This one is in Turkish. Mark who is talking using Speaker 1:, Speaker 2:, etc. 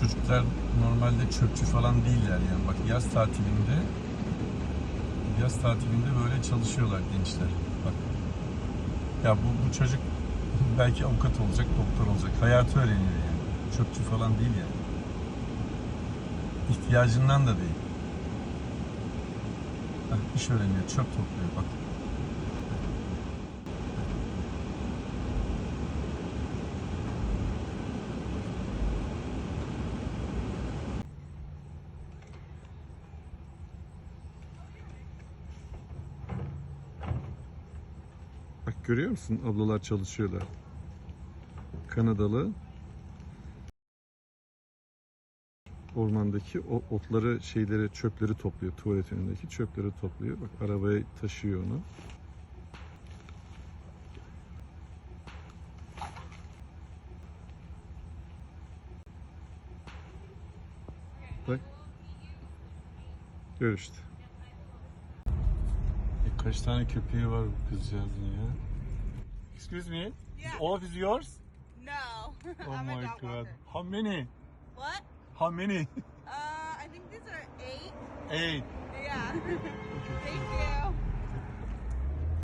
Speaker 1: çocuklar normalde çöpçü falan değiller yani. Bak yaz tatilinde yaz tatilinde böyle çalışıyorlar gençler. Bak. Ya bu, bu çocuk belki avukat olacak, doktor olacak. Hayatı öğreniyor yani. Çöpçü falan değil yani. İhtiyacından da değil. Bak, iş öğreniyor, çöp topluyor bak. Bak görüyor musun? Ablalar çalışıyorlar. Kanadalı ormandaki o otları, şeyleri, çöpleri topluyor. Tuvalet önündeki çöpleri topluyor. Bak arabaya taşıyor onu. Bak. Gör işte. E, kaç tane köpeği var bu kızcağızın ya? Excuse me.
Speaker 2: Yeah.
Speaker 1: All of is yours?
Speaker 2: No.
Speaker 1: Oh
Speaker 2: I'm a
Speaker 1: my
Speaker 2: dog
Speaker 1: god.
Speaker 2: walker.
Speaker 1: How many?
Speaker 2: What?
Speaker 1: How many?
Speaker 2: Uh, I think these are eight.
Speaker 1: Eight.
Speaker 2: Yeah. Thank you.